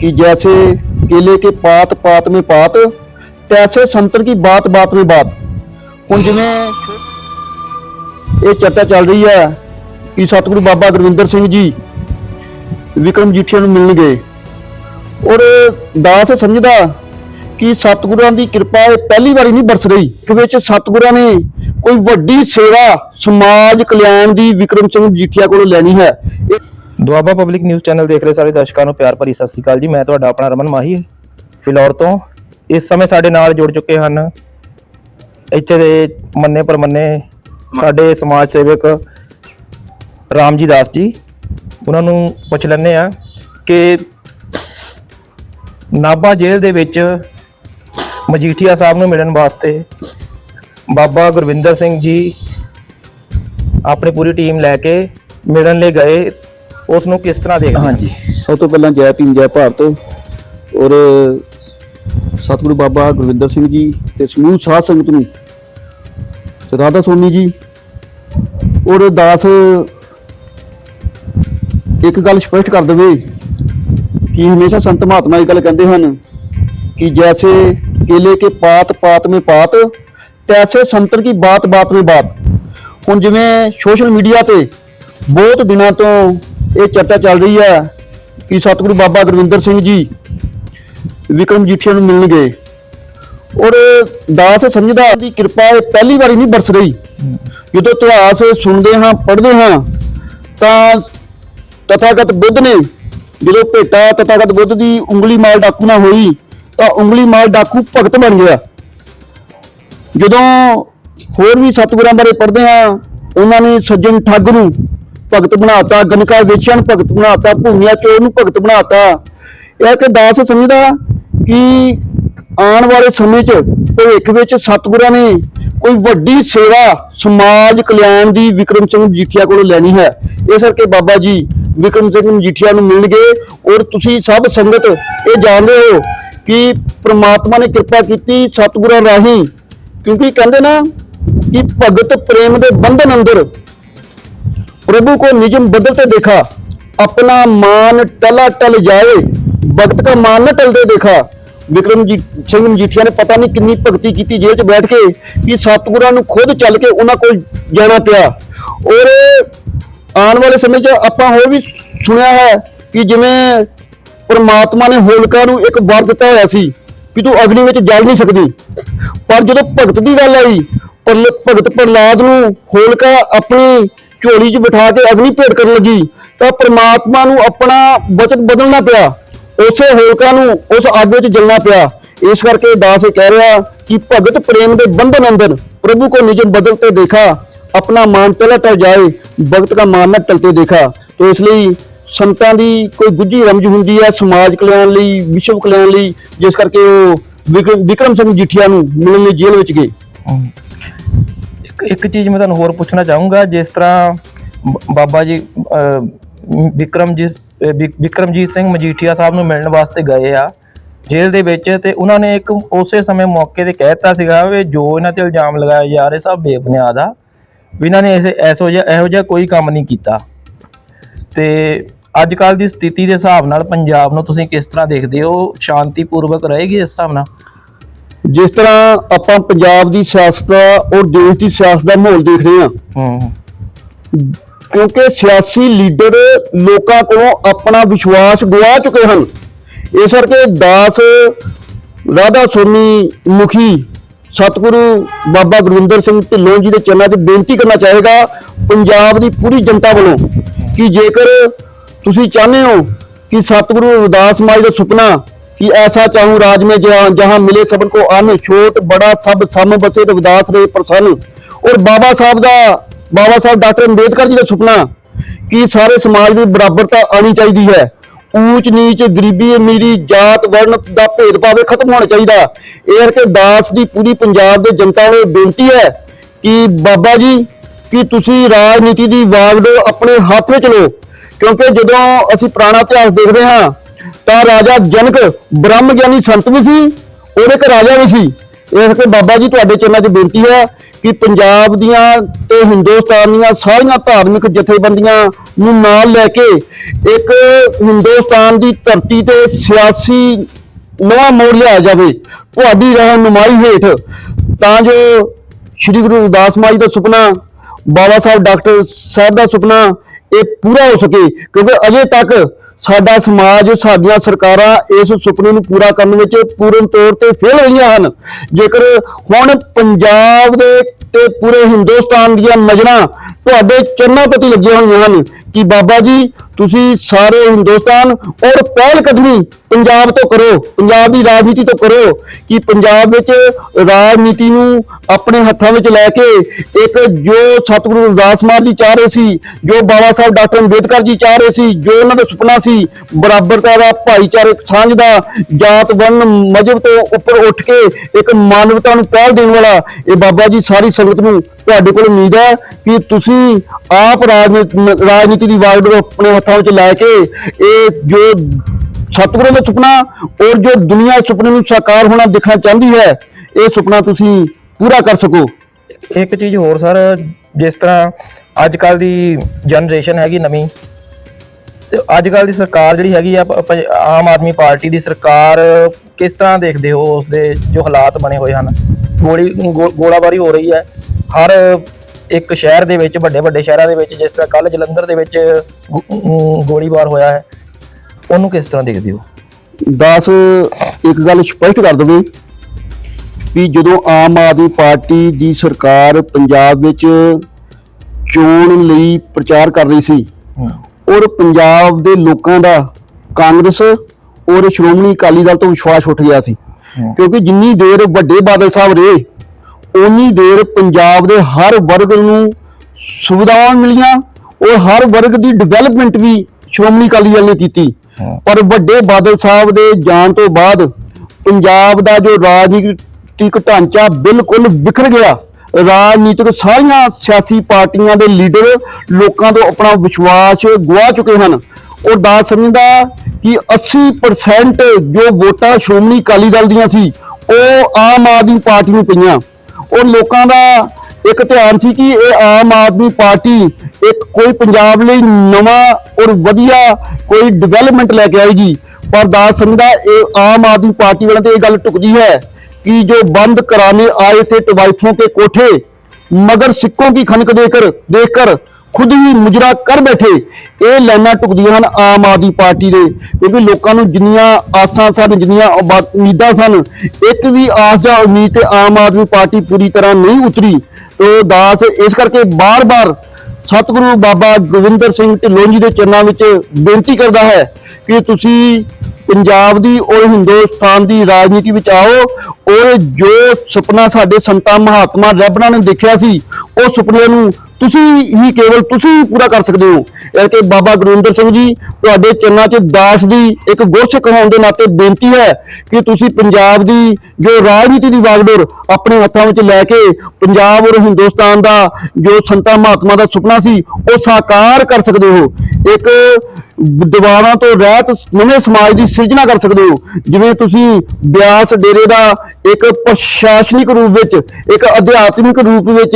कि जैसे केले के पात पात में पात तैसे संतर की बात बात में बात ਹੁਣ ਜਿਵੇਂ ਇਹ ਚਰਚਾ ਚੱਲ ਰਹੀ ਹੈ ਕਿ ਸਤਿਗੁਰੂ ਬਾਬਾ ਗੁਰਵਿੰਦਰ ਸਿੰਘ ਜੀ ਵਿਕਰਮ ਜੀਠੀਆ ਨੂੰ ਮਿਲਣਗੇ ਔਰ ਦਾਸ ਸਮਝਦਾ ਕਿ ਸਤਿਗੁਰਾਂ ਦੀ ਕਿਰਪਾ ਇਹ ਪਹਿਲੀ ਵਾਰੀ ਨਹੀਂ ਬਰਸ ਰਹੀ ਕਿ ਵਿੱਚ ਸਤਿਗੁਰਾਂ ਨੇ ਕੋਈ ਵੱਡੀ ਸੇਵਾ ਸਮਾਜ ਕਲਿਆਣ ਦੀ ਵਿਕਰਮ ਸਿੰਘ ਜੀਠੀਆ ਕੋਲੋਂ ਲੈਣੀ ਹੈ ਇਹ ਦੁਆਬਾ ਪਬਲਿਕ ਨਿਊਜ਼ ਚੈਨਲ ਦੇਖ ਰਹੇ ਸਾਰੇ ਦਰਸ਼ਕਾਂ ਨੂੰ ਪਿਆਰ ਭਰੀ ਸਤਿ ਸ੍ਰੀ ਅਕਾਲ ਜੀ। ਮੈਂ ਤੁਹਾਡਾ ਆਪਣਾ ਰਮਨ ਮਾਹੀ, ਫਿਲੌਰ ਤੋਂ। ਇਸ ਸਮੇਂ ਸਾਡੇ ਨਾਲ ਜੁੜ ਚੁੱਕੇ ਹਨ ਇੱਥੇ ਦੇ ਮੰਨੇ ਪਰਮੰਨੇ ਸਾਡੇ ਸਮਾਜ ਸੇਵਕ ਰਾਮਜੀ ਦਾਸ ਜੀ। ਉਹਨਾਂ ਨੂੰ ਪੁੱਛ ਲੈਂਦੇ ਆ ਕਿ ਨਾਭਾ ਜੇਲ੍ਹ ਦੇ ਵਿੱਚ ਮਜੀਠੀਆ ਸਾਹਿਬ ਨੂੰ ਮਿਲਣ ਵਾਸਤੇ ਬਾਬਾ ਗੁਰਵਿੰਦਰ ਸਿੰਘ ਜੀ ਆਪਣੀ ਪੂਰੀ ਟੀਮ ਲੈ ਕੇ ਮਿਲਣ ਲਈ ਗਏ। ਉਸ ਨੂੰ ਕਿਸ ਤਰ੍ਹਾਂ ਦੇਖਦੇ ਹਾਂਜੀ, ਸਭ ਤੋਂ ਪਹਿਲਾਂ ਜੈ ਭੀਮ, ਜੈ ਭਾਰਤ ਔਰ ਸਤਿਗੁਰੂ ਬਾਬਾ ਗੁਰਵਿੰਦਰ ਸਿੰਘ ਜੀ ਤੇ ਸਮੂਹ ਸਾਧ ਸੰਗਤ ਨੂੰ, ਰਾਧਾ ਸੋਨੀ ਜੀ ਔਰ ਦਾਸ ਇੱਕ ਗੱਲ ਸਪਸ਼ਟ ਕਰ ਦੇਵੇ ਕਿ ਹਮੇਸ਼ਾ ਸੰਤ ਮਹਾਤਮਾ ਇਹ ਗੱਲ ਕਹਿੰਦੇ ਹਨ ਕਿ ਜੈਸੇ ਕੇਲੇ ਕੇ ਪਾਤ ਪਾਤ ਮੇ ਪਾਤ, ਤੈਸੇ ਸੰਤਰ ਕੀ ਬਾਤ ਬਾਤ में ਬਾਤ। ਹੁਣ ਜਿਵੇਂ ਸੋਸ਼ਲ ਮੀਡੀਆ ਤੇ ਬਹੁਤ ਦਿਨਾਂ ਤੋਂ ਇਹ ਚਰਚਾ ਚੱਲ ਰਹੀ ਹੈ ਕਿ ਸਤਿਗੁਰੂ ਬਾਬਾ ਗੁਰਵਿੰਦਰ ਸਿੰਘ ਜੀ ਵਿਕਰਮ ਜੀਠੀਆ ਨੂੰ ਮਿਲਣਗੇ। ਔਰ ਦਾਸ ਸਮਝਦਾ ਦੀ ਕਿਰਪਾ ਇਹ ਪਹਿਲੀ ਵਾਰੀ ਨਹੀਂ ਬਰਸ ਰਹੀ। ਜਦੋਂ ਇਤਿਹਾਸ ਸੁਣਦੇ ਹਾਂ, ਪੜ੍ਹਦੇ ਹਾਂ, ਤਾਂ ਤਥਾਗਤ ਬੁੱਧ ਨੇ ਜਦੋਂ ਭੇਟਾ ਤਥਾਗਤ ਬੁੱਧ ਦੀ ਉਂਗਲੀ ਮਾਲ ਡਾਕੂ ਨਾਲ ਹੋਈ, ਤਾਂ ਉਂਗਲੀ ਮਾਲ ਡਾਕੂ ਭਗਤ ਬਣ ਗਿਆ। ਜਦੋਂ ਹੋਰ ਵੀ ਸਤਿਗੁਰਾਂ ਬਾਰੇ ਪੜ੍ਹਦੇ ਹਾਂ, ਉਹਨਾਂ ਨੇ ਸੱਜਣ ਠੱਗ ਨੂੰ ਭਗਤ ਬਣਾਤਾ, ਗਨਕਾ ਵੇਚਣ ਨੂੰ ਭਗਤ ਬਣਾਤਾ, ਭੂਮੀਆ ਚੋਰ ਨੂੰ ਭਗਤ ਬਣਾਤਾ। ਇਹ ਕਿ ਦਾਸ ਸਮਝਦਾ ਕਿ ਆਉਣ ਵਾਲੇ ਸਮੇਂ 'ਚ, ਭਵਿੱਖ ਵਿੱਚ ਸਤਿਗੁਰਾਂ ਨੇ ਕੋਈ ਵੱਡੀ ਸੇਵਾ ਸਮਾਜ ਕਲਿਆਣ ਦੀ ਵਿਕਰਮ ਸਿੰਘ ਮਜੀਠੀਆ ਕੋਲੋਂ ਲੈਣੀ ਹੈ। ਇਸ ਕਰਕੇ ਬਾਬਾ ਜੀ ਵਿਕਰਮ ਸਿੰਘ ਮਜੀਠੀਆ ਨੂੰ ਮਿਲਣਗੇ ਔਰ ਤੁਸੀਂ ਸਭ ਸੰਗਤ ਇਹ ਜਾਣਦੇ ਹੋ ਕਿ ਪ੍ਰਮਾਤਮਾ ਨੇ ਕਿਰਪਾ ਕੀਤੀ ਸਤਿਗੁਰਾਂ ਰਾਹੀਂ, ਕਿਉਂਕਿ ਕਹਿੰਦੇ ਨਾ ਕਿ ਭਗਤ ਪ੍ਰੇਮ ਦੇ ਬੰਧਨ ਅੰਦਰ प्रभु को निजम बदलते देखा अपना मान टला टल जाए भगत का मान न टलते देखा ਵਿਕਰਮ ਜੀ ਸਿੰਘ ਮਜੀਠੀਆ ਨੇ ਪਤਾ ਨਹੀਂ ਕਿੰਨੀ ਭਗਤੀ ਕੀਤੀ ਜੇਲ੍ਹ 'ਚ ਬੈਠ ਕੇ ਕਿ ਸਤਿਗੁਰਾਂ ਨੂੰ ਖੁਦ ਚੱਲ ਕੇ ਉਹਨਾਂ ਕੋਲ ਜਾਣਾ ਪਿਆ ਔਰ ਆਉਣ ਵਾਲੇ ਸਮੇਂ 'ਚ ਆਪਾਂ ਹੋਰ ਵੀ ਸੁਣਿਆ ਹੈ ਕਿ ਜਿਵੇਂ ਪਰਮਾਤਮਾ ਨੇ ਹੋਲਕਾ ਨੂੰ ਇੱਕ ਵਰ ਦਿੱਤਾ ਹੋਇਆ ਸੀ ਕਿ ਤੂੰ ਅਗਨੀ ਵਿੱਚ ਜਲ ਨਹੀਂ ਸਕਦੀ ਪਰ ਜਦੋਂ ਭਗਤ ਦੀ ਗੱਲ ਆਈ ਪ੍ਰਲ- ਭਗਤ ਪ੍ਰਲਾਦ ਨੂੰ ਹੋਲਕਾ ਆਪਣੀ ਝੋਲੀ 'ਚ ਬਿਠਾ ਕੇ ਅਗਲੀ ਭੇਟ ਕਰਨ ਲੱਗੀ, ਤਾਂ ਪ੍ਰਮਾਤਮਾ ਨੂੰ ਆਪਣਾ ਬਚਨ ਬਦਲਣਾ ਪਿਆ। ਉਸੇ ਹੋਲਕਾ ਨੂੰ ਉਸ ਅੱਗ ਵਿੱਚ ਜਲਣਾ ਪਿਆ। ਇਸ ਕਰਕੇ ਦਾਸ ਇਹ ਕਹਿ ਰਿਹਾ ਕਿ ਭਗਤ ਪ੍ਰੇਮ ਦੇ ਬੰਧਨ ਅੰਦਰ ਪ੍ਰਭੂ ਕੋ ਨਿਜਮ ਬਦਲਤੇ ਦੇਖਾ, ਆਪਣਾ ਮਾਨ ਪਹਿਲਾ ਟਲ ਜਾਏ, ਭਗਤ ਦਾ ਮਾਨ ਨਾ ਟਲਤੇ ਦੇਖਾ। ਤੋ ਇਸ ਲਈ ਸੰਤਾਂ ਦੀ ਕੋਈ ਗੁੱਝੀ ਰਮਜ ਹੁੰਦੀ ਹੈ ਸਮਾਜ ਕਲਿਆਣ ਲਈ, ਵਿਸ਼ਵ ਕਲਿਆਣ ਲਈ, ਜਿਸ ਕਰਕੇ ਉਹ ਵਿਕਰਮ ਸਿੰਘ ਜੀਠੀਆ ਨੂੰ ਮਿਲਣ ਲਈ ਜੇਲ੍ਹ ਵਿੱਚ ਗਏ। ਇੱਕ ਚੀਜ਼ ਮੈਂ ਤੁਹਾਨੂੰ ਹੋਰ ਪੁੱਛਣਾ ਚਾਹੂੰਗਾ ਜਿਸ ਤਰ੍ਹਾਂ ਬ- ਬਾਬਾ ਜੀ ਅਹ, ਵਿਕਰਮ ਜੀ ਵਿਕਰਮਜੀਤ ਸਿੰਘ ਮਜੀਠੀਆ ਸਾਹਿਬ ਨੂੰ ਮਿਲਣ ਵਾਸਤੇ ਗਏ ਆ ਜੇਲ੍ਹ ਦੇ ਵਿੱਚ ਤੇ ਉਹਨਾਂ ਨੇ ਇੱਕ ਉਸੇ ਸਮੇਂ ਮੌਕੇ ਤੇ ਕਹਿਤਾ ਸੀਗਾ ਵੀ ਜੋ ਇਹਨਾਂ ਤੇ ਇਲਜ਼ਾਮ ਲਗਾਏ ਜਾ ਰਹੇ ਸਭ ਬੇਬੁਨਿਆਦ ਆ ਵੀ ਇਹਨਾਂ ਨੇ ਐਸੇ ਐਸੋ ਜਿਹਾ ਇਹੋ ਜਿਹਾ ਕੋਈ ਕੰਮ ਨਹੀਂ ਕੀਤਾ। ਤੇ ਅੱਜ ਕੱਲ ਦੀ ਸਥਿਤੀ ਦੇ ਹਿਸਾਬ ਨਾਲ ਪੰਜਾਬ ਨੂੰ ਤੁਸੀਂ ਕਿਸ ਤਰ੍ਹਾਂ ਦੇਖਦੇ ਹੋ? ਸ਼ਾਂਤੀਪੂਰਵਕ ਰਹੇਗੀ ਇਸ ਹਿਸਾਬ ਨਾਲ? ਜਿਸ ਤਰ੍ਹਾਂ ਆਪਾਂ ਪੰਜਾਬ ਦੀ ਸਿਆਸਤ ਦਾ ਔਰ ਦੇਸ਼ ਦੀ ਸਿਆਸਤ ਦਾ ਮਾਹੌਲ ਦੇਖ ਰਹੇ ਹਾਂ। ਹੂੰ ਕਿਉਂਕਿ ਸਿਆਸੀ ਲੀਡਰ ਲੋਕਾਂ ਕੋਲੋਂ ਆਪਣਾ ਵਿਸ਼ਵਾਸ ਗਵਾ ਚੁੱਕੇ ਹਨ। ਇਸ ਕਰਕੇ ਦਾਸ ਰਾਧਾ ਸੋਨੀ ਮੁਖੀ ਸਤਿਗੁਰੂ ਬਾਬਾ ਗੁਰਵਿੰਦਰ ਸਿੰਘ ਢਿੱਲੋਂ ਜੀ ਦੇ ਚਰਨਾਂ 'ਚ ਬੇਨਤੀ ਕਰਨਾ ਚਾਹੇਗਾ ਪੰਜਾਬ ਦੀ ਪੂਰੀ ਜਨਤਾ ਵੱਲੋਂ ਕਿ ਜੇਕਰ ਤੁਸੀਂ ਚਾਹੁੰਦੇ ਹੋ ਕਿ ਸਤਿਗੁਰੂ ਰਵਿਦਾਸ ਸਮਾਜ ਦਾ ਸੁਪਨਾ कि ऐसा चाहूं राज में जहाँ जहाँ मिले सबन को अन्न छोट बड़ा सब सम बसे रविदास रे प्रसन्न और बाबा साहब ਦਾ ਬਾਬਾ ਸਾਹਿਬ ਡਾਕਟਰ ਅੰਬੇਦਕਰ ਜੀ ਦਾ ਸੁਪਨਾ ਕਿ ਸਾਰੇ ਸਮਾਜ ਵਿੱਚ ਬਰਾਬਰਤਾ ਆਣੀ ਚਾਹੀਦੀ ਹੈ ਊਚ ਨੀਚ ਗਰੀਬੀ ਅਮੀਰੀ ਜਾਤ ਵਰਨ ਦਾ ਭੇਦਭਾਵ ਇਹ ਖਤਮ ਹੋਣਾ ਚਾਹੀਦਾ ਇਹ ਕਰਕੇ ਦਾਸ ਦੀ ਪੂਰੀ ਪੰਜਾਬ ਦੇ ਜਨਤਾ ਨੂੰ ਇਹ ਬੇਨਤੀ ਹੈ ਕਿ ਬਾਬਾ ਜੀ ਕਿ ਤੁਸੀਂ ਰਾਜਨੀਤੀ ਦੀ ਵਾਗਡੋਰ ਆਪਣੇ ਹੱਥ ਵਿੱਚ ਲਓ ਕਿਉਂਕਿ ਜਦੋਂ ਅਸੀਂ ਪੁਰਾਣਾ ਇਤਿਹਾਸ ਦੇਖਦੇ ਹਾਂ ਤਾਂ ਰਾਜਾ ਜਨਕ ਬ੍ਰਹਮ ਗਿਆਨੀ ਸੰਤ ਵੀ ਸੀ, ਉਹਦੇ ਇੱਕ ਰਾਜਾ ਵੀ ਸੀ। ਇਸ ਕਰਕੇ ਬਾਬਾ ਜੀ ਤੁਹਾਡੇ ਚਰਨਾਂ 'ਚ ਬੇਨਤੀ ਹੈ ਕਿ ਪੰਜਾਬ ਦੀਆਂ ਤੇ ਹਿੰਦੁਸਤਾਨ ਦੀਆਂ ਸਾਰੀਆਂ ਧਾਰਮਿਕ ਜਥੇਬੰਦੀਆਂ ਨੂੰ ਨਾਲ ਲੈ ਕੇ ਇੱਕ ਹਿੰਦੁਸਤਾਨ ਦੀ ਧਰਤੀ ਤੇ ਸਿਆਸੀ ਨਵਾਂ ਮੋੜ ਲਿਆ ਜਾਵੇ, ਤੁਹਾਡੀ ਰਹਿਨੁਮਾਈ ਹੇਠ। ਤਾਂ ਜੋ ਸ੍ਰੀ ਗੁਰੂ ਰਵਿਦਾਸ ਮਾਈ ਦਾ ਸੁਪਨਾ, ਬਾਬਾ ਸਾਹਿਬ ਡਾਕਟਰ ਸਾਹਿਬ ਦਾ ਸੁਪਨਾ, ਇਹ ਪੂਰਾ ਹੋ ਸਕੇ, ਕਿਉਂਕਿ ਅਜੇ ਤੱਕ ਸਾਡਾ ਸਮਾਜ, ਸਾਡੀਆਂ ਸਰਕਾਰਾਂ ਇਸ ਸੁਪਨੇ ਨੂੰ ਪੂਰਾ ਕਰਨ ਵਿੱਚ ਪੂਰਨ ਤੌਰ ਤੇ ਫੇਲ ਹੋਈਆਂ ਹਨ। ਜੇਕਰ ਹੁਣ ਪੰਜਾਬ ਦੇ ਤੇ ਪੂਰੇ ਹਿੰਦੁਸਤਾਨ ਦੀਆਂ ਨਜ਼ਰਾਂ ਤੁਹਾਡੇ ਚਰਨਾਂ ਪ੍ਰਤੀ ਲੱਗੀਆਂ ਹੋਈਆਂ ਹਨ ਕਿ ਬਾਬਾ ਜੀ, ਤੁਸੀਂ ਸਾਰੇ ਹਿੰਦੁਸਤਾਨ ਔਰ ਪਹਿਲ ਕਦਮੀ ਪੰਜਾਬ ਤੋਂ ਕਰੋ, ਪੰਜਾਬ ਦੀ ਰਾਜਨੀਤੀ ਤੋਂ ਕਰੋ, ਕਿ ਪੰਜਾਬ ਵਿੱਚ ਰਾਜਨੀਤੀ ਨੂੰ ਆਪਣੇ ਹੱਥਾਂ ਵਿੱਚ ਲੈ ਕੇ ਇੱਕ ਜੋ ਸਤਿਗੁਰੂ ਰਵਿਦਾਸ ਮਾਰ ਜੀ ਚਾਹ ਰਹੇ ਸੀ, ਜੋ ਬਾਬਾ ਸਾਹਿਬ ਡਾਕਟਰ ਅੰਬੇਦਕਰ ਜੀ ਚਾਹ ਰਹੇ ਸੀ, ਜੋ ਉਹਨਾਂ ਦਾ ਸੁਪਨਾ ਸੀ ਬਰਾਬਰਤਾ ਦਾ, ਭਾਈਚਾਰਕ ਸਾਂਝ ਦਾ, ਜਾਤ ਵੰਨ ਮਜਬ ਤੋਂ ਉੱਪਰ ਉੱਠ ਕੇ ਇੱਕ ਮਾਨਵਤਾ ਨੂੰ ਪਹਿਲ ਦੇਣ ਵਾਲਾ, ਇਹ ਬਾਬਾ ਜੀ ਸਾਰੀ ਸੰਗਤ ਨੂੰ ਤੁਹਾਡੇ ਕੋਲ ਉਮੀਦ ਹੈ ਕਿ ਤੁਸੀਂ ਆਪ ਰਾਜਨੀ- ਰਾਜਨੀਤੀ ਦੀ ਵਾਗਡੋਰ ਆਪਣੇ ਹੱਥਾਂ ਵਿੱਚ ਲੈ ਕੇ ਇਹ ਜੋ ਸਤਿਗੁਰਾਂ ਦਾ ਸੁਪਨਾ ਔਰ ਜੋ ਦੁਨੀਆ ਸੁਪਨੇ ਨੂੰ ਸਾਕਾਰ ਹੋਣਾ ਦੇਖਣਾ ਚਾਹੁੰਦੀ ਹੈ, ਇਹ ਸੁਪਨਾ ਤੁਸੀਂ ਪੂਰਾ ਕਰ ਸਕੋ। ਇੱਕ ਚੀਜ਼ ਹੋਰ ਸਰ, ਜਿਸ ਤਰ੍ਹਾਂ ਅੱਜ ਕੱਲ ਦੀ ਜਨਰੇਸ਼ਨ ਹੈਗੀ ਨਵੀਂ, ਤੇ ਅੱਜ ਕੱਲ ਦੀ ਸਰਕਾਰ ਜਿਹੜੀ ਹੈਗੀ ਆ ਆਮ ਆਦਮੀ ਪਾਰਟੀ ਦੀ ਸਰਕਾਰ ਕਿਸ ਤਰ੍ਹਾਂ ਦੇਖਦੇ ਹੋ ਉਸ ਦੇ ਜੋ ਹਾਲਾਤ ਬਣੇ ਹੋਏ ਹਨ? ਗੋਲੀ ਗੋ- ਗੋਲਾਬਾਰੀ ਹੋ ਰਹੀ ਹੈ। ਹਰ ਇੱਕ ਸ਼ਹਿਰ ਦੇ ਵਿੱਚ ਵੱਡੇ ਵੱਡੇ ਸ਼ਹਿਰਾਂ ਦੇ ਵਿੱਚ ਜਿਸ ਤਰ੍ਹਾਂ ਕੱਲ ਜਲੰਧਰ ਦੇ ਵਿੱਚ ਗੋਲੀਬਾਰ ਹੋਇਆ ਹੈ ਉਹਨੂੰ ਕਿਸ ਤਰ੍ਹਾਂ ਦੇਖਦੇ ਹੋ? ਦਾਸ ਇੱਕ ਗੱਲ ਸਪਸ਼ਟ ਕਰ ਦਵੇ ਵੀ ਜਦੋਂ ਆਮ ਆਦਮੀ ਪਾਰਟੀ ਦੀ ਸਰਕਾਰ ਪੰਜਾਬ ਵਿੱਚ ਚੋਣ ਲਈ ਪ੍ਰਚਾਰ ਕਰ ਰਹੀ ਸੀ ਔਰ ਪੰਜਾਬ ਦੇ ਲੋਕਾਂ ਦਾ ਕਾਂਗਰਸ ਔਰ ਸ਼੍ਰੋਮਣੀ ਅਕਾਲੀ ਦਲ ਤੋਂ ਵਿਸ਼ਵਾਸ ਉੱਠ ਗਿਆ ਸੀ। ਕਿਉਂਕਿ ਜਿੰਨੀ ਦੇਰ ਵੱਡੇ ਬਾਦਲ ਸਾਹਿਬ ਰਹੇ ਉਨੀ ਦੇਰ ਪੰਜਾਬ ਦੇ ਹਰ ਵਰਗ ਨੂੰ ਸੁਵਿਧਾਵਾਂ ਮਿਲੀਆਂ ਔਰ ਹਰ ਵਰਗ ਦੀ ਡਿਵੈਲਪਮੈਂਟ ਵੀ ਸ਼੍ਰੋਮਣੀ ਅਕਾਲੀ ਦਲ ਨੇ ਕੀਤੀ। ਪਰ ਵੱਡੇ ਬਾਦਲ ਸਾਹਿਬ ਦੇ ਜਾਣ ਤੋਂ ਬਾਅਦ ਪੰਜਾਬ ਦਾ ਜੋ ਰਾਜਨੀਤਿਕ ਢਾਂਚਾ ਬਿਲਕੁਲ ਵਿਖਰ ਗਿਆ। ਰਾਜਨੀਤਿਕ ਸਾਰੀਆਂ ਸਿਆਸੀ ਪਾਰਟੀਆਂ ਦੇ ਲੀਡਰ ਲੋਕਾਂ ਤੋਂ ਆਪਣਾ ਵਿਸ਼ਵਾਸ ਗਵਾ ਚੁੱਕੇ ਹਨ। ਔਰ ਦਾਸ ਸਮਝਦਾ ਕਿ 80% ਜੋ ਵੋਟਾਂ ਸ਼੍ਰੋਮਣੀ ਅਕਾਲੀ ਦਲ ਦੀਆਂ ਸੀ ਉਹ ਆਮ ਆਦਮੀ ਪਾਰਟੀ ਨੂੰ ਪਈਆਂ। ਉਹ ਲੋਕਾਂ ਦਾ ਇੱਕ ਧਿਆਨ ਸੀ ਕਿ ਇਹ ਆਮ ਆਦਮੀ ਪਾਰਟੀ ਇੱਕ ਕੋਈ ਪੰਜਾਬ ਲਈ ਨਵਾਂ ਔਰ ਵਧੀਆ ਕੋਈ ਡਿਵੈਲਪਮੈਂਟ ਲੈ ਕੇ ਆਏਗੀ। ਪਰ ਦਾਸ ਸਿੰਘ ਦਾ ਇਹ ਆਮ ਆਦਮੀ ਪਾਰਟੀ ਵਾਲਿਆਂ ਤੇ ਇਹ ਗੱਲ ਟੁਕਦੀ ਹੈ ਕਿ ਜੋ ਬੰਦ ਕਰਾਨੇ ਆਏ ਥੇ ਟਵਾਈਫੋਂ ਕੇ ਕੋਠੇ, ਮਗਰ ਸਿੱਕੋਂ ਕੀ ਖਨਕ ਦੇਕਰ ਦੇਖਕਰ ਖੁਦ ਹੀ ਮੁਜਰਾ ਕਰ ਬੈਠੇ। ਇਹ ਲਾਈਨਾਂ ਟੁਕਦੀਆਂ ਹਨ ਆਮ ਆਦਮੀ ਪਾਰਟੀ ਦੇ, ਕਿਉਂਕਿ ਲੋਕਾਂ ਨੂੰ ਜਿੰਨੀਆਂ ਆਸਾਂ ਸਨ, ਜਿੰਨੀਆਂ ਉਮੀਦਾਂ ਸਨ, ਇੱਕ ਵੀ ਆਸ ਜਾਂ ਉਮੀਦ ਤੇ ਆਮ ਆਦਮੀ ਪਾਰਟੀ ਪੂਰੀ ਤਰ੍ਹਾਂ ਨਹੀਂ ਉਤਰੀ। ਤੋ ਦਾਸ ਇਸ ਕਰਕੇ ਬਾਰ-ਬਾਰ ਸਤਿਗੁਰੂ ਬਾਬਾ ਗੋਬਿੰਦਰ ਸਿੰਘ ਢਿੱਲੋਂ ਜੀ ਦੇ ਚਰਨਾਂ ਵਿੱਚ ਬੇਨਤੀ ਕਰਦਾ ਹੈ ਕਿ ਤੁਸੀਂ ਪੰਜਾਬ ਦੀ ਔਰ ਹਿੰਦੁਸਤਾਨ ਦੀ ਰਾਜਨੀਤੀ ਵਿੱਚ ਆਓ। ਔਰ ਜੋ ਸੁਪਨਾ ਸਾਡੇ ਸੰਤਾਂ ਮਹਾਤਮਾ ਰੱਬਣਾ ਨੇ ਦੇਖਿਆ ਸੀ, ਉਹ ਸੁਪਨੇ ਨੂੰ ਤੁਸੀਂ ਹੀ ਕੇਵਲ ਤੁਸੀਂ ਹੀ ਪੂਰਾ ਕਰ ਸਕਦੇ ਹੋ। ਇਹ ਕਿ ਬਾਬਾ ਗੁਰਵਿੰਦਰ ਸਿੰਘ ਜੀ ਤੁਹਾਡੇ ਚਰਨਾਂ 'ਚ ਦਾਸ ਦੀ ਇੱਕ ਗੁਰਸਿੱਖ ਹੋਣ ਦੇ ਨਾਤੇ ਬੇਨਤੀ ਹੈ ਕਿ ਤੁਸੀਂ ਪੰਜਾਬ ਦੀ ਜੋ ਰਾਜਨੀਤੀ ਦੀ ਵਾਗਡੋਰ ਆਪਣੇ ਹੱਥਾਂ ਵਿੱਚ ਲੈ ਕੇ ਪੰਜਾਬ ਔਰ ਹਿੰਦੁਸਤਾਨ ਦਾ ਜੋ ਸੰਤਾਂ ਮਹਾਤਮਾ ਦਾ ਸੁਪਨਾ ਸੀ, ਉਹ ਸਾਕਾਰ ਕਰ ਸਕਦੇ ਹੋ। ਇੱਕ ਦੀਵਾਰਾਂ ਤੋਂ ਰਹਿਤ ਨਵੇਂ ਸਮਾਜ ਦੀ ਸਿਰਜਣਾ ਕਰ ਸਕਦੇ ਹੋ। ਜਿਵੇਂ ਤੁਸੀਂ ਬਿਆਸ ਡੇਰੇ ਦਾ ਇੱਕ ਪ੍ਰਸ਼ਾਸਨਿਕ ਰੂਪ ਵਿੱਚ, ਇੱਕ ਅਧਿਆਤਮਿਕ ਰੂਪ ਵਿੱਚ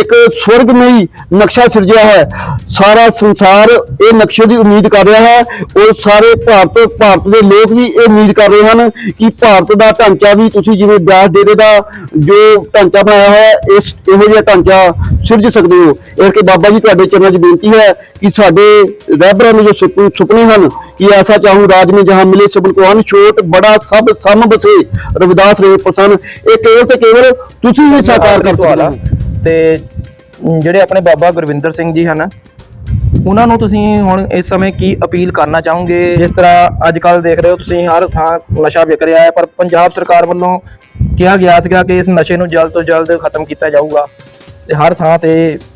ਇੱਕ ਸਵਰਗਮਈ ਨਕਸ਼ਾ ਸਿਰਜਿਆ ਹੈ। ਸਾਰਾ ਸੰਸਾਰ ਇਹ ਨਕਸ਼ੇ ਦੀ ਉਮੀਦ ਕਰ ਰਿਹਾ ਹੈ। ਔਰ ਸਾਰੇ ਭਾਰਤ ਭਾਰਤ ਦੇ ਲੋਕ ਵੀ ਇਹ ਉਮੀਦ ਕਰ ਰਹੇ ਹਨ ਕਿ ਭਾਰਤ ਦਾ ਢਾਂਚਾ ਵੀ ਤੁਸੀਂ ਜਿਵੇਂ ਬਿਆਸ ਡੇਰੇ ਦਾ ਜੋ ਢਾਂਚਾ ਬਣਾਇਆ ਹੈ, ਇਸ ਇਹੋ ਜਿਹਾ ਢਾਂਚਾ ਸਿਰਜ ਸਕਦੇ ਹੋ। ਇਸ ਕਿ ਬਾਬਾ ਜੀ, ਤੁਹਾਡੇ ਚਰਨਾਂ 'ਚ ਬੇਨਤੀ ਹੈ ਕਿ ਸਾਡੇ ਰਹਿਬਰਾਂ ਨੂੰ ਜੋ ਸੁਪ- ਸੁਪਨੇ ਹਨ ਕਿ ਐਸਾ ਚਾਹੂੰ ਰਾਜ में जहां मिले सबन को अन छोट बड़ा सब सम बसे रविदास रे पसंद ਇਹ ਕੇਵਲ ਤੇ ਕੇਵਲ ਤੁਸੀਂ ਹੀ ਸਾਕਾਰ ਕਰ ਸਵਾਲ ਸਕਦੇ ਆ ਹੋ ਤੇ ਅਮ, ਜਿਹੜੇ ਆਪਣੇ ਬਾਬਾ ਗੁਰਵਿੰਦਰ ਸਿੰਘ ਜੀ ਹਨ ਉਹਨਾਂ ਨੂੰ ਤੁਸੀਂ ਹੁਣ ਇਸ ਸਮੇਂ ਕੀ ਅਪੀਲ ਕਰਨਾ ਚਾਹੋਗੇ ਜਿਸ ਤਰ੍ਹਾਂ ਅੱਜ ਕੱਲ ਦੇਖ ਰਹੇ ਹੋ ਤੁਸੀਂ ਹਰ ਥਾਂ ਨਸ਼ਾ ਵਿਕ ਰਿਹਾ ਹੈ ਪਰ ਪੰਜਾਬ ਸਰਕਾਰ ਵੱਲੋਂ ਕਿਹਾ ਗਿਆ ਸੀਗਾ ਕਿ ਇਸ ਨਸ਼ੇ ਨੂੰ ਜਲਦ ਤੋਂ ਜਲਦ ਖਤਮ ਕੀਤਾ ਜਾਊਗਾ ਤੇ ਹਰ ਥਾਂ ਤੇ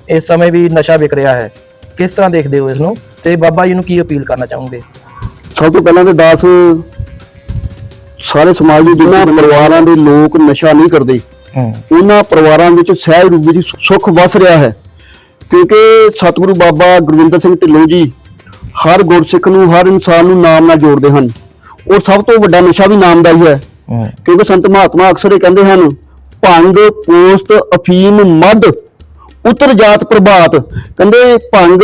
ਇਸ ਸਮੇਂ ਵੀ ਨਸ਼ਾ ਵਿਕ ਰਿਹਾ ਹੈ ਕਿਸ ਤਰ੍ਹਾਂ ਦੇਖਦੇ ਹੋ ਇਸ ਨੂੰ ਤੇ ਬਾਬਾ ਜੀ ਨੂੰ ਕੀ ਅਪੀਲ ਕਰਨਾ ਚਾਹੋਗੇ? ਸਭ ਤੋਂ ਪਹਿਲਾਂ ਤੇ ਦਾਸ ਸਾਰੇ ਸਮਾਜ ਦੇ ਜਿਨ੍ਹਾਂ ਪਰਿਵਾਰਾਂ ਦੇ ਲੋਕ ਨਸ਼ਾ ਨਹੀਂ ਕਰਦੇ ਉਹਨਾਂ ਪਰਿਵਾਰਾਂ ਵਿੱਚ ਸਹਿਜ ਰੂਪ ਵਿੱਚ ਸੁੱਖ ਵਸ ਰਿਹਾ ਹੈ। ਕਿਉਂਕਿ ਸਤਿਗੁਰੂ ਬਾਬਾ ਗੁਰਵਿੰਦਰ ਸਿੰਘ ਢਿੱਲੋਂ ਜੀ ਹਰ ਗੁਰਸਿੱਖ ਨੂੰ ਹਰ ਇਨਸਾਨ ਨੂੰ ਨਾਮ ਨਾਲ ਜੋੜਦੇ ਹਨ। ਔਰ ਸਭ ਤੋਂ ਵੱਡਾ ਨਸ਼ਾ ਵੀ ਨਾਮ ਦਾ ਹੀ। ਹੈ। ਕਿਉਂਕਿ ਸੰਤ ਮਹਾਤਮਾ ਅਕਸਰ ਇਹ ਕਹਿੰਦੇ ਹਨ ਭੰਗ ਪੋਸਤ ਅਫੀਮ ਮਦ ਉਤਰ ਜਾਤ ਪ੍ਰਭਾਤ। ਕਹਿੰਦੇ ਭੰਗ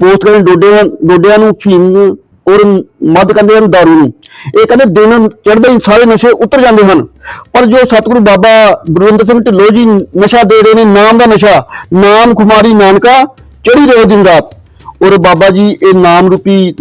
ਪੋਸਟ ਕਹਿੰਦੇ ਡੋਡਿਆਂ ਡੋਡਿਆਂ ਨੂੰ ਫੀਮ ਔਰ ਮਦ ਕਹਿੰਦੇ ਹਨ ਦਾਰੂ ਨੂੰ। ਇਹ ਕਹਿੰਦੇ ਦਿਨ ਚੜ੍ਹਦੇ ਹੀ ਸਾਰੇ ਨਸ਼ੇ ਉਤਰ ਜਾਂਦੇ ਹਨ। ਪਰ ਜੋ ਸਤਿਗੁਰੂ ਬਾਬਾ ਗੁਰਵਿੰਦਰ ਸਿੰਘ ਢਿੱਲੋਂ ਜੀ ਨਸ਼ਾ ਦੇ ਰਹੇ ਨੇ, ਨਾਮ ਦਾ ਨਸ਼ਾ, ਨਾਮ ਖੁਮਾਰੀ ਨਾਨਕਾ ਚੜੀ ਰਹੇ ਦਿਨ ਰਾਤ। ਔਰ ਬਾਬਾ ਜੀ, ਇਹ ਨਾਮ ਰੂਪੀ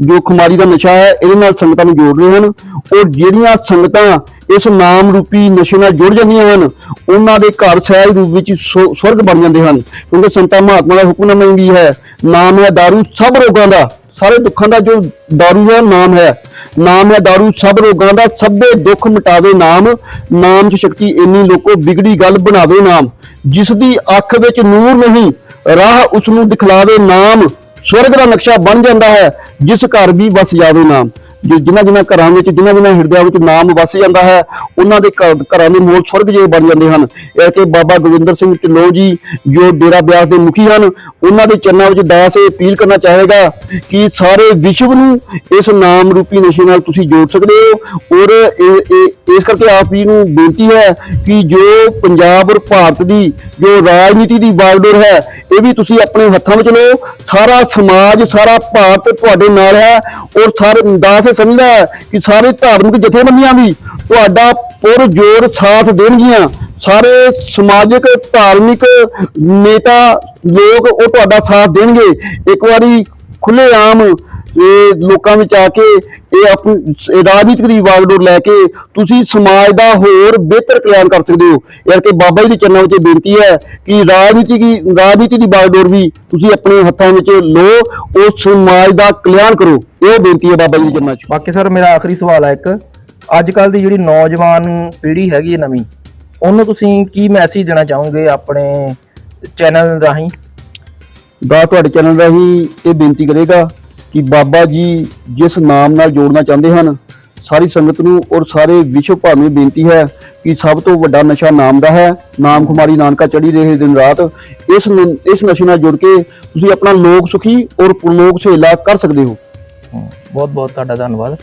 ਜੋ ਖੁਮਾਰੀ ਦਾ ਨਸ਼ਾ ਹੈ, ਇਹਦੇ ਨਾਲ ਸੰਗਤਾਂ ਨੂੰ ਜੋੜ ਰਹੇ ਹਨ। ਔਰ ਜਿਹੜੀਆਂ ਸੰਗਤਾਂ ਇਸ ਨਾਮ ਰੂਪੀ ਨਸ਼ੇ ਨਾਲ ਜੁੜ ਜਾਂਦੀਆਂ ਹਨ ਉਹਨਾਂ ਦੇ ਘਰ ਸਹਿਜ ਰੂਪ ਵਿੱਚ ਸੋ- ਸਵਰਗ ਬਣ ਜਾਂਦੇ ਹਨ ਕਿਉਂਕਿ ਸੰਤਾਂ ਮਹਾਤਮਾ ਦਾ ਹੁਕਮਨਾਮਾ ਵੀ ਹੈ ਨਾਮ ਹੈ दारू ਸਭ ਰੋਗਾਂ ਦਾ ਸਾਰੇ ਦੁੱਖਾਂ ਦਾ ਜੋ दारू ਹੈ ਨਾਮ ਹੈ ਨਾਮ ਹੈ दारू ਸਭ ਰੋਗਾਂ ਦਾ ਸਭ ਦੇ ਦੁੱਖ ਮਿਟਾਵੇ ਨਾਮ ਨਾਮ 'ਚ ਸ਼ਕਤੀ ਇੰਨੀ ਲੋਕੋ ਬਿਗੜੀ ਗੱਲ ਬਣਾਵੇ ਨਾਮ ਜਿਸ ਦੀ ਅੱਖ ਵਿੱਚ ਨੂਰ ਨਹੀਂ ਰਾਹ ਉਸ ਨੂੰ ਦਿਖਲਾਵੇ ਨਾਮ ਸਵਰਗ ਦਾ ਨਕਸ਼ਾ ਬਣ ਜਾਂਦਾ ਹੈ ਜਿਸ ਘਰ ਵੀ ਵਸ ਜਾਵੇ ਨਾਮ ਜਿ- ਜਿਨ੍ਹਾਂ ਜਿਨ੍ਹਾਂ ਘਰਾਂ ਵਿੱਚ, ਜਿਨ੍ਹਾਂ ਜਿਨ੍ਹਾਂ ਹਿਰਦਿਆਂ ਵਿੱਚ ਨਾਮ ਵਸ ਜਾਂਦਾ ਹੈ, ਉਹਨਾਂ ਦੇ ਘਰ- ਘਰਾਂ ਦੇ ਮੋਲ ਸਵਰਗ ਜਿਹੇ ਬਣ ਜਾਂਦੇ ਹਨ। ਇਹ ਕਿ ਬਾਬਾ ਗੋਬਿੰਦਰ ਸਿੰਘ ਢਿੱਲੋਂ ਜੀ, ਜੋ ਡੇਰਾ ਬਿਆਸ ਦੇ ਮੁਖੀ ਹਨ, ਉਹਨਾਂ ਦੇ ਚਰਨਾਂ ਵਿੱਚ ਦਾਸ ਇਹ ਅਪੀਲ ਕਰਨਾ ਚਾਹੇਗਾ ਕਿ ਸਾਰੇ ਵਿਸ਼ਵ ਨੂੰ ਇਸ ਨਾਮ ਰੂਪੀ ਨਸ਼ੇ ਨਾਲ ਤੁਸੀਂ ਜੋੜ ਸਕਦੇ ਹੋ। ਔਰ ਇਹ- ਇਹ- ਇਸ ਕਰਕੇ ਆਪ ਜੀ ਨੂੰ ਬੇਨਤੀ ਹੈ ਕਿ ਜੋ ਪੰਜਾਬ ਔਰ ਭਾਰਤ ਦੀ, ਜੋ ਰਾਜਨੀਤੀ ਦੀ ਬਾਗਡੋਰ ਹੈ, ਇਹ ਵੀ ਤੁਸੀਂ ਆਪਣੇ ਹੱਥਾਂ ਵਿੱਚ ਲਓ। ਸਾਰਾ ਸਮਾਜ, ਸਾਰਾ ਭਾਰਤ ਤੁਹਾਡੇ ਨਾਲ ਹੈ ਔਰ ਸਾਰੇ ਦਾਸ ਸਮਝਦਾ ਹੈ ਕਿ ਸਾਰੇ ਧਾਰਮਿਕ ਜਥੇਬੰਦੀਆਂ ਵੀ ਤੁਹਾਡਾ ਪੁਰ ਜੋਰ ਸਾਥ ਦੇਣਗੀਆਂ। ਸਾਰੇ ਸਮਾਜਿਕ, ਧਾਰਮਿਕ ਨੇਤਾ ਲੋਕ ਉਹ ਤੁਹਾਡਾ ਸਾਥ ਦੇਣਗੇ। ਇੱਕ ਵਾਰੀ ਖੁੱਲੇ ਆਮ ਇਹ ਲੋਕਾਂ ਵਿੱਚ ਆ ਕੇ ਇਹ ਆਪਣੀ ਰਾਜਨੀਤਿਕ ਦੀ ਵਾਗਡੋਰ ਲੈ ਕੇ ਤੁਸੀਂ ਸਮਾਜ ਦਾ ਹੋਰ ਬਿਹਤਰ ਕਲਿਆਣ ਕਰ ਸਕਦੇ ਹੋ। ਯਾਰ ਕਿ ਬਾਬਾ ਜੀ ਦੇ ਚਰਨਾਂ ਵਿੱਚ ਬੇਨਤੀ ਹੈ ਕਿ ਰਾਜਨੀਤੀ ਦੀ ਰਾਜਨੀਤੀ ਦੀ ਵਾਗਡੋਰ ਵੀ ਤੁਸੀਂ ਆਪਣੇ ਹੱਥਾਂ ਵਿੱਚ ਲਓ ਉਸ ਸਮਾਜ ਦਾ ਕਲਿਆਣ ਕਰੋ। ਇਹ ਬੇਨਤੀ ਹੈ ਬਾਬਾ ਜੀ ਦੇ ਚਰਨਾਂ 'ਚ ਬਾਕੀ ਸਰ ਮੇਰਾ ਆਖਰੀ ਸਵਾਲ ਹੈ ਇੱਕ। ਅੱਜ ਕੱਲ ਦੀ ਜਿਹੜੀ ਨੌਜਵਾਨ ਪੀੜ੍ਹੀ ਹੈਗੀ ਹੈ ਨਵੀਂ ਉਹਨੂੰ ਤੁਸੀਂ ਕੀ ਮੈਸੇਜ ਦੇਣਾ ਚਾਹੋਗੇ ਆਪਣੇ ਚੈਨਲ ਰਾਹੀਂ? ਦਾ ਤੁਹਾਡੇ ਚੈਨਲ ਰਾਹੀਂ ਇਹ ਬੇਨਤੀ ਕਰੇਗਾ ਕਿ ਬਾਬਾ ਜੀ ਜਿਸ ਨਾਮ ਨਾਲ ਜੋੜਨਾ ਚਾਹੁੰਦੇ ਹਨ, ਸਾਰੀ ਸੰਗਤ ਨੂੰ ਔਰ ਸਾਰੇ ਵਿਸ਼ਵ ਭਰ ਨੂੰ ਬੇਨਤੀ ਹੈ ਕਿ ਸਭ ਤੋਂ ਵੱਡਾ ਨਸ਼ਾ ਨਾਮ ਦਾ ਹੈ, ਨਾਮ ਕੁਮਾਰੀ ਨਾਨਕਾ ਚੜੀ ਰਹੇ ਦਿਨ ਰਾਤ, ਇਸ ਨ- ਇਸ ਨਸ਼ੇ ਨਾਲ ਜੁੜ ਕੇ ਤੁਸੀਂ ਆਪਣਾ ਲੋਕ ਸੁਖੀ ਔਰ ਲੋਕ ਸਹੇਲਾ ਕਰ ਸਕਦੇ ਹੋ। ਬਹੁਤ ਬਹੁਤ ਤੁਹਾਡਾ ਧੰਨਵਾਦ।